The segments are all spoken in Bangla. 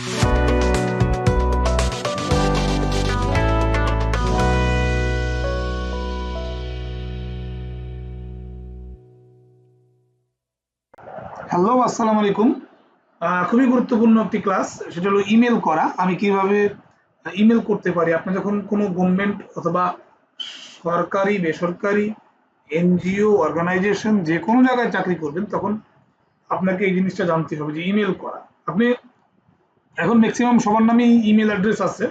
হ্যালো আসসালামু আলাইকুম খুবই গুরুত্বপূর্ণ একটি ক্লাস সেটা হলো ইমেল করা। আমি কীভাবে ইমেল করতে পারি? আপনি যখন কোনো গভর্নমেন্ট অথবা সরকারি, বেসরকারি, এনজিও অর্গানাইজেশন যে কোনো জায়গায় চাকরি করবেন, তখন আপনাকে এই জিনিসটা জানতে হবে যে ইমেল করা। আপনি এখন ম্যাক্সিমাম সবার নামেই ইমেল অ্যাড্রেস আছে।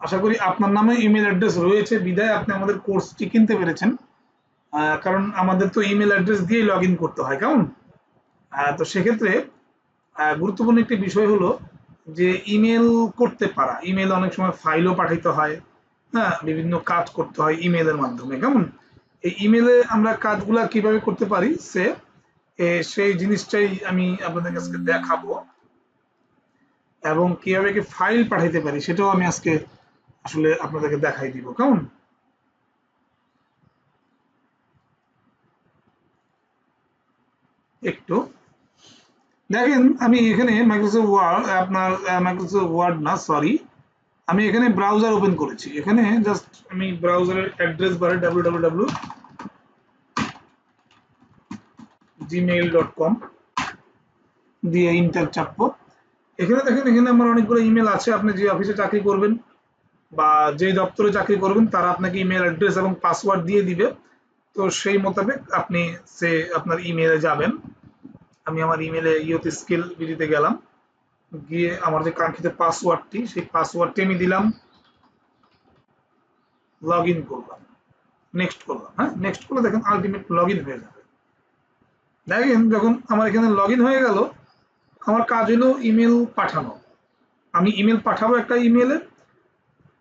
আশা করি আপনার নামে ইমেল অ্যাড্রেস রয়েছে। বিদায়, আপনি আমাদের কোর্সটি কিনতে পেরেছেন। কারণ আমাদের তো ইমেল অ্যাড্রেস দিয়ে লগ করতে হয়, কেমন? তো সেক্ষেত্রে গুরুত্বপূর্ণ একটি বিষয় হলো যে ইমেল করতে পারা। ইমেল অনেক সময় ফাইলও পাঠাইতে হয়। হ্যাঁ বিভিন্ন কাজ করতে হয় ইমেলের মাধ্যমে, কেমন? এই ইমেলে আমরা কাজগুলা কীভাবে করতে পারি? সে সেই জিনিসটাই আমি আপনাদের কাছে দেখাবো। এবং কীভাবে কি ফাইল পাঠাইতে পারি সেটাও আমি আজকে আসলে আপনাদেরকে দেখাই দিব, কেমন? একটু। দেখেন, আমি এখানে মাইক্রোসফট ওয়ার্ড আপনার মাইক্রোসফট ওয়ার্ড না সরি আমি এখানে ব্রাউজার ওপেন করেছি। এখানে জাস্ট আমি ব্রাউজারের অ্যাড্রেস বারে W W W Gmail dot com দিয়ে ইন্টার চাপবো। এখানে দেখেন, এখানে আমার অনেকগুলো ইমেল আছে। আপনি যে অফিসে চাকরি করবেন বা যে দপ্তরে চাকরি করবেন, তারা আপনাকে ইমেল অ্যাড্রেস এবং পাসওয়ার্ড দিয়ে দিবে। তো সেই মোতাবেক আপনি সে আপনার ইমেলে যাবেন। আমি আমার ইমেলে ইউথ স্কিল বিডিতে গেলাম। গিয়ে আমার যে কাঙ্ক্ষিত পাসওয়ার্ডটি সেই পাসওয়ার্ডটি আমি দিলাম। লগ ইন করলাম। নেক্সট করলাম হ্যাঁ? নেক্সট করলে দেখেন আলটিমেট লগ ইন হয়ে যাবে। দেখেন, যখন আমার এখানে লগ ইন হয়ে গেল আমার কাজ হলো ইমেল পাঠানো। আমি ইমেল পাঠাবো একটা ইমেলে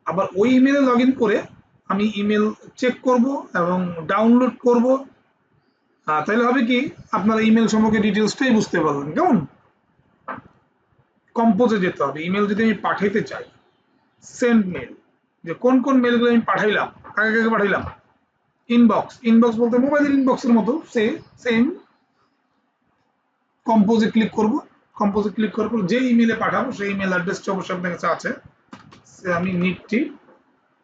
আবার ওই ইমেলে লগ করে আমি ইমেল চেক করব এবং ডাউনলোড করব। তাহলে হবে কি, আপনারা ইমেল সম্পর্কে ডিটেলসটাই বুঝতে পারবেন, কেমন? কম্পোজে যেতে হবে। ইমেল যদি আমি পাঠাইতে চাই সেন্ড মেল যে কোন কোন মেলগুলো আমি পাঠাইলাম, কাকে কাকে পাঠাইলাম? ইনবক্স ইনবক্স বলতে মোবাইলের ইনবক্সের মতো, সে সেম কম্পোজে ক্লিক করব। কম্পোজে ক্লিক করার পর যে ইমেলে পাঠাবো, সেই ইমেল অ্যাড্রেসটা অবশ্যই আপনার কাছে আছে। সে আমি নিটটি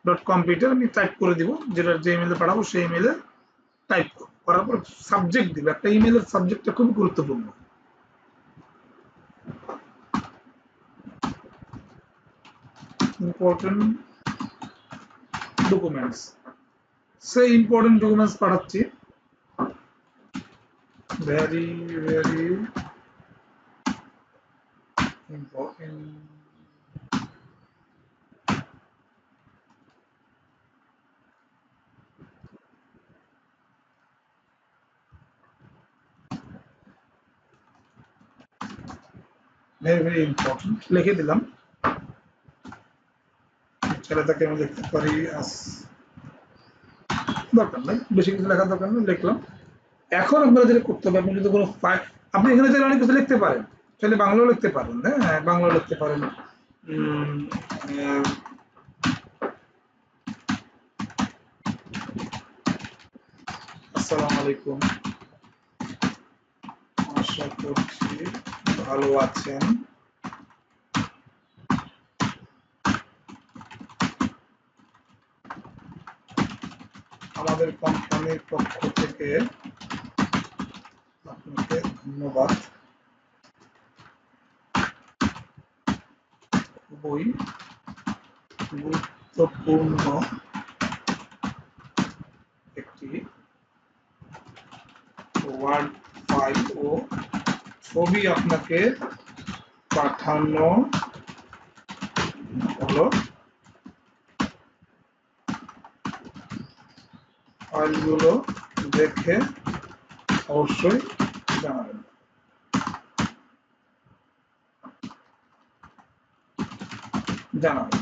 ডট কম্পিউটার আমি টাইপ করে দিব, যেটা যে ইমেলে পাঠাবো, সেই ইমেলে টাইপ করার পর সাবজেক্ট দিব। একটা ইমেলের সাবজেক্টটা খুব গুরুত্বপূর্ণ। ইম্পর্টেন্ট ডকুমেন্টস সেই ইম্পর্টেন্ট ডকুমেন্টস পাঠাচ্ছি। Very very important very very important লিখে দিলাম। ছেলেটাকে আমি লিখতে পারি দরকার নাই, বেশি কিছু লেখার দরকার নেই, লিখলাম। এখন আপনারা যেটা করতে হবে, আপনি যদি কোনো আপনি এখানে চাইলে অনেক কিছু লিখতে পারেন চাইলে বাংলাও লিখতে পারেন হ্যাঁ? বাংলাও লিখতে পারেন। আসসালামু আলাইকুম। আশা করছি ভালো আছেন। আমাদের কোম্পানির পক্ষ থেকে আপনাকে ধন্যবাদ। খুবই গুরুত্বপূর্ণ একটি ওয়ার্ড ফাইল ও ছবি আপনাকে পাঠানো হলো। ফাইলগুলো দেখে অবশ্যই জানাবেন। জানাবেন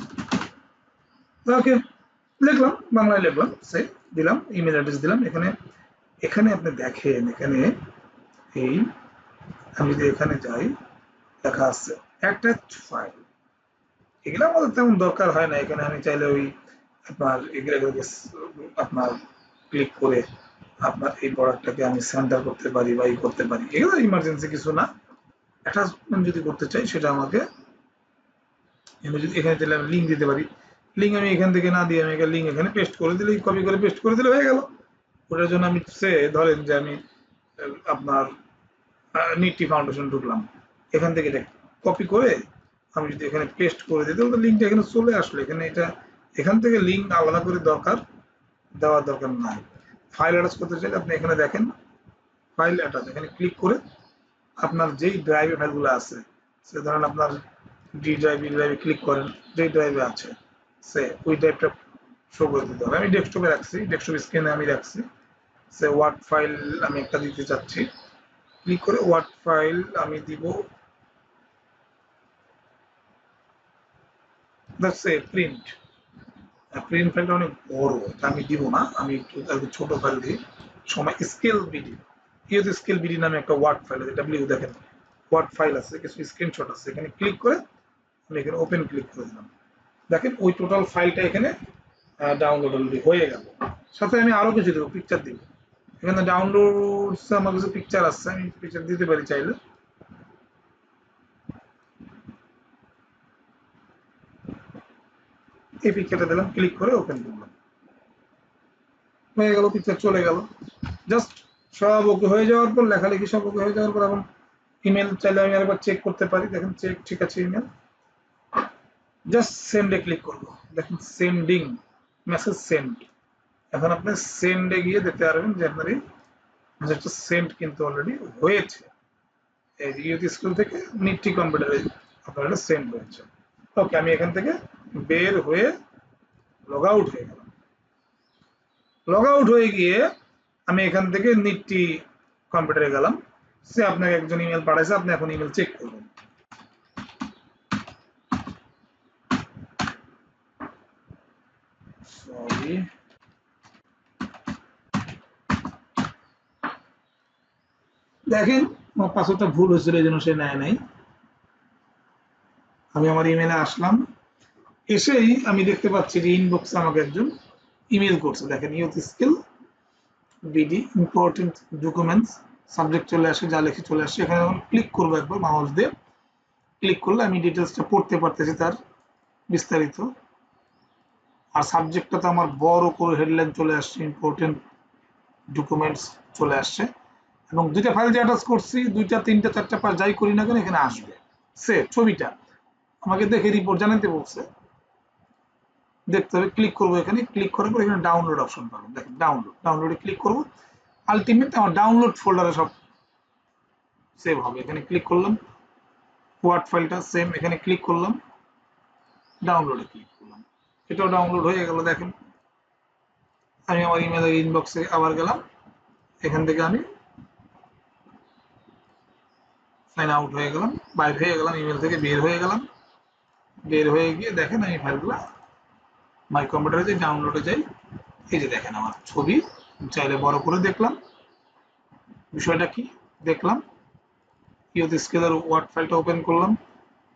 ওকে, লিখলাম, বাংলায় লিখলাম সে দিলাম ইমেল অ্যাড্রেস দিলাম। এখানে এখানে আপনি দেখেন, এখানে এই, আমি যদি এখানে যাই, লেখা আছে অ্যাটাচ ফাইল এগুলো আমাদের তেমন দরকার হয় না। এখানে আমি চাইলে ওই আপনার এগুলোকে আপনার ক্লিক করে আপনার এই প্রোডাক্টটাকে আমি সেন্টার করতে পারি বা ই করতে পারি। এগুলো ইমার্জেন্সি কিছু না। অ্যাটাচমেন্ট যদি করতে চাই, সেটা আমাকে আমি যদি এখানে চাইলে আমি লিঙ্ক দিতে পারি। লিঙ্ক আমি এখান থেকে না দিয়ে আমি একটা লিঙ্ক এখানে পেস্ট করে দিলে কপি করে পেস্ট করে দিলে হয়ে গেল। ওটার জন্য আমি সে ধরেন যে আমি আপনার নিটি ফাউন্ডেশন ঢুকলাম। এখান থেকে এটা কপি করে আমি যদি এখানে পেস্ট করে দিই, তাহলে লিঙ্কটা এখানে চলে আসলো। এখানে এটা, এখান থেকে লিঙ্ক আলাদা করে দরকার, দেওয়ার দরকার নাই। ফাইল অ্যাটাচ করতে চাইলে আপনি এখানে দেখেন ফাইল অ্যাটাচ এখানে ক্লিক করে আপনার যেই ড্রাইভে ফাইলগুলো আছে, সে ধরেন আপনার ডি ড্রাইভ ই ড্রাইভে ক্লিক করেন, যে ড্রাইভে আছে, সে ওই ড্রাইভটা শো করে দিতে হবে। আমি ডেস্কটপে রাখছি ডেস্কটপ স্ক্রিনে আমি রাখছি। সে ওয়ার্ড ফাইল আমি একটা দিতে চাচ্ছি। ক্লিক করে ওয়ার্ড ফাইল আমি দিব। এ প্রিন্ট প্রিন্ট ফাইলটা অনেক বড় এটা আমি দিব না। আমি একটু ছোট ফাইল দিই। সময় Skill BD use Skill BD নামে একটা ওয়ার্ড ফাইল আছে ডাব্লিউ দেখেন। ওয়ার্ড ফাইল আছে, কিছু স্ক্রিনশট আছে। এখানে ক্লিক করে আমি এখানে ওপেন ক্লিক করে দিলাম। দেখেন ওই টোটাল ফাইলটা এখানে ডাউনলোড অলরেডি হয়ে গেল। সাথে আমি আরও কিছু দেবো পিকচার দিব। এখানে ডাউনলোড আমার কিছু পিকচার আছে, আমি পিকচার দিতে পারি চাইলে। এই পিকচারটা দিলাম ক্লিক করে ওপেন করলাম। হয়ে গেল পিকচার চলে গেল। জাস্ট সব ওকে হয়ে যাওয়ার পর, লেখালেখি সব ওকে হয়ে যাওয়ার পর, এখন ইমেল চাইলে আমি আরেকবার চেক করতে পারি। দেখেন চেক ঠিক আছে ইমেল জাস্ট সেন্ডে ক্লিক করব। দেখুন সেন্ডিং মেসেজ সেন্ড এখন আপনি সেন্ডে গিয়ে দেখতে পারবেন যে আপনার এই মেসেজটা সেন্ড কিন্তু অলরেডি হয়েছে। এই ইউথ স্কুল থেকে নিটটি কম্পিউটারে আপনার এটা সেন্ড হয়েছে। ওকে আমি এখান থেকে বের হয়ে লগ আউট হয়ে গেলাম। লগ আউট হয়ে গিয়ে আমি এখান থেকে নিটটি কম্পিউটারে গেলাম। সে আপনাকে একজন ইমেল পাঠাইছে, আপনি এখন ইমেল চেক করবেন। দেখেন, আমার পাসওয়ার্ডটা ভুল হয়েছিল এই জন্য সে নেয় নাই। আমি আমার ইমেলে আসলাম। এসেই আমি দেখতে পাচ্ছি যে ইনবক্সে আমাকে একজন ইমেল করছে। দেখেন Youth Skill BD important documents subject চলে আসে, যা লিখে চলে আসে। এখানে যখন ক্লিক করব একবার দিয়ে। ক্লিক করলে আমি ডিটেলসটা পড়তে পারতেছি তার বিস্তারিত। আর সাবজেক্টটা তো আমার বড় করে হেডলাইন চলে আসছে ইম্পর্টেন্ট ডকুমেন্টস চলে আসছে। এবং দুইটা ফাইল যে অ্যাটাচ করছি, দুইটা, তিনটা, চারটা পাঁচ যাই করি না কেন এখানে আসবে। সে ছবিটা। আমাকে দেখে রিপোর্ট জানাতে বলছে। দেখতে হবে ক্লিক করব এখানে। ক্লিক করার পর এখানে ডাউনলোড অপশন পাবেন দেখেন ডাউনলোড ডাউনলোডে ক্লিক করব। আলটিমেট আমার ডাউনলোড ফোল্ডারে সব সেভ হবে। এখানে ক্লিক করলাম। ওয়ার্ড ফাইলটা সেম এখানে ক্লিক করলাম। ডাউনলোডে ক্লিক করলাম। এটাও ডাউনলোড হয়ে গেল, দেখেন। আমি আমার ইমেল ইনবক্সে আবার গেলাম। এখান থেকে আমি সাইন আউট হয়ে গেলাম, বাইর হয়ে গেলাম ইমেল থেকে বের হয়ে গেলাম। বের হয়ে গিয়ে দেখেন আমি ফাইলগুলো মাই কম্পিউটারে যে ডাউনলোডে যাই, এই যে দেখেন আমার ছবি, চাইলে বড় করে দেখলাম। বিষয়টা কি? দেখলাম ইউথ স্কেলের ওয়ার্ড ফাইলটা ওপেন করলাম।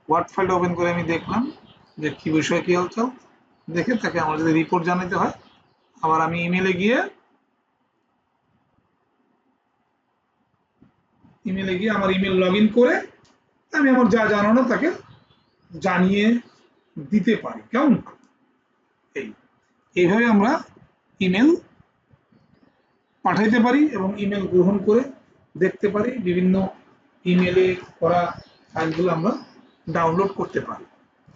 ওয়ার্ড ফাইলটা ওপেন করে আমি দেখলাম যে কি বিষয় কি হালচাল দেখে তাকে আমার যদি রিপোর্ট জানাতে হয়, আবার আমি ইমেলে গিয়ে ইমেলে গিয়ে আমার ইমেল লগ করে, আমি আমার যা জানানো তাকে জানিয়ে দিতে পারি। কেমন? এই, এইভাবে আমরা ইমেল পাঠাইতে পারি এবং ইমেল গ্রহণ করে দেখতে পারি, বিভিন্ন ইমেলে করা ফাইলগুলো আমরা ডাউনলোড করতে পারি।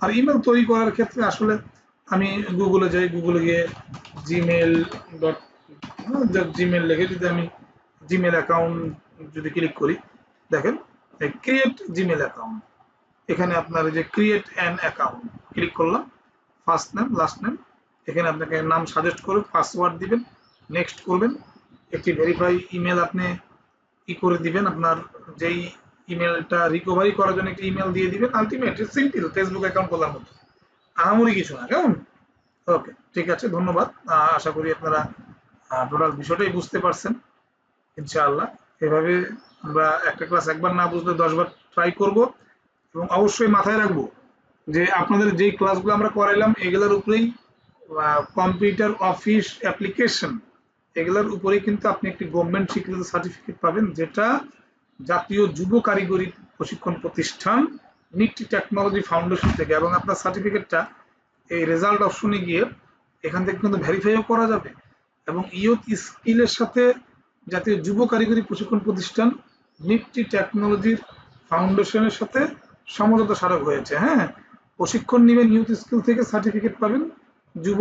আর ইমেল তৈরি করার ক্ষেত্রে আসলে আমি গুগলে যাই গুগলে গিয়ে জিমেল ডট জিমেল লিখে যদি আমি জিমেল অ্যাকাউন্ট যদি ক্লিক করি, দেখেন ক্রিয়েট জিমেল অ্যাকাউন্ট এখানে আপনার যে ক্রিয়েট অ্যান অ্যাকাউন্ট ক্লিক করলাম ফার্স্ট নেম লাস্ট নেম এখানে আপনাকে নাম সাজেস্ট করে পাসওয়ার্ড দিবেন নেক্সট করবেন, একটি ভেরিফাই ইমেল আপনি ই করে দিবেন, আপনার যেই ইমেলটা রিকভারি করার জন্য একটি ইমেল দিয়ে দিবেন আলটিমেট সিম্পল ফেসবুক অ্যাকাউন্ট খোলার মতো। আহামরি কিছু না, কেমন? ওকে ঠিক আছে, ধন্যবাদ। আশা করি আপনারা টোটাল বিষয়টাই বুঝতে পারছেন, ইনশাআল্লাহ। এভাবে আমরা একটা ক্লাস একবার না বুঝলে দশবার ট্রাই করব এবং অবশ্যই মাথায় রাখব যে আপনাদের যেই ক্লাসগুলো আমরা করাইলাম, এগুলোর উপরেই কম্পিউটার অফিস অ্যাপ্লিকেশন এগুলোর উপরেই কিন্তু আপনি একটি গভর্নমেন্ট স্বীকৃত সার্টিফিকেট পাবেন, যেটা জাতীয় যুব কারিগরি প্রশিক্ষণ প্রতিষ্ঠান নিকটি টেকনোলজি ফাউন্ডেশন থেকে এবং আপনার সার্টিফিকেটটা এই রেজাল্ট অপশনে গিয়ে এখান থেকে কিন্তু ভেরিফাইও করা যাবে এবং ইয়ুথ স্কিলের সাথে জাতীয় যুব কারিগরি প্রশিক্ষণ প্রতিষ্ঠান নিকটি টেকনোলজির ফাউন্ডেশনের সাথে সমঝোতা স্মারক হয়েছে। হ্যাঁ প্রশিক্ষণ নেবেন ইউথ স্কিল থেকে সার্টিফিকেট পাবেন যুব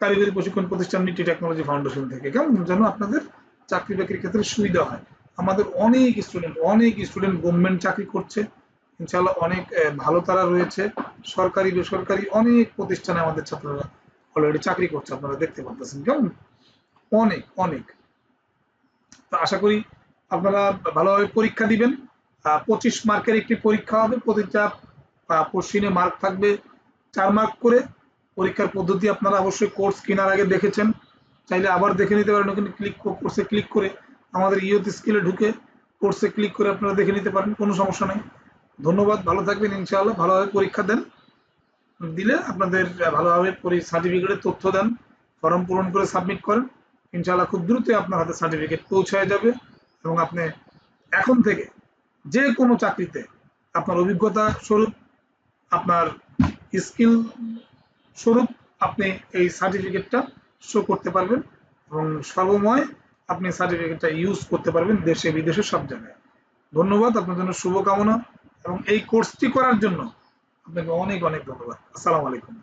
কারিগরি প্রশিক্ষণ প্রতিষ্ঠান নিটি টেকনোলজি ফাউন্ডেশন থেকে। কেমন? যেন আপনাদের চাকরি বাকরির ক্ষেত্রে সুবিধা হয়। আমাদের অনেক স্টুডেন্ট অনেক স্টুডেন্ট গভর্নমেন্ট চাকরি করছে। ইনশাল্লাহ অনেক ভালো তারা রয়েছে। সরকারি, বেসরকারি অনেক প্রতিষ্ঠানে আমাদের ছাত্ররা অলরেডি চাকরি করছে, আপনারা দেখতে পাচ্ছেন কেমন? অনেক অনেক। তো আশা করি আপনারা ভালোভাবে পরীক্ষা দিবেন। পঁচিশ মার্কের একটি পরীক্ষা হবে, প্রতিটা কোশ্চিনে মার্ক থাকবে চার মার্ক করে। পরীক্ষার পদ্ধতি আপনারা অবশ্যই কোর্স কেনার আগে দেখেছেন। চাইলে আবার দেখে নিতে পারেন, ওখানে ক্লিক কোর্সে ক্লিক করে আমাদের ইউথ স্কিলে ঢুকে কোর্সে ক্লিক করে আপনারা দেখে নিতে পারেন, কোনো সমস্যা নেই। ধন্যবাদ, ভালো থাকবেন ইনশাআল্লাহ, ভালোভাবে পরীক্ষা দেন। দিলে আপনাদের ভালোভাবে সার্টিফিকেটের তথ্য দেন ফর্ম পূরণ করে সাবমিট করেন। ইনশাআল্লাহ খুব দ্রুতই আপনার হাতে সার্টিফিকেট পৌঁছায় যাবে এবং আপনি এখন থেকে যে কোনো চাকরিতে আপনার অভিজ্ঞতা স্বরূপ, আপনার স্কিল স্বরূপ আপনি এই সার্টিফিকেটটা শো করতে পারবেন এবং সর্বময় আপনি সার্টিফিকেটটা ইউজ করতে পারবেন দেশে বিদেশে সব জায়গায়। ধন্যবাদ, আপনার জন্য শুভকামনা। এবং এই কোর্সটি করার জন্য আপনাকে অনেক অনেক ধন্যবাদ। আসসালামু আলাইকুম।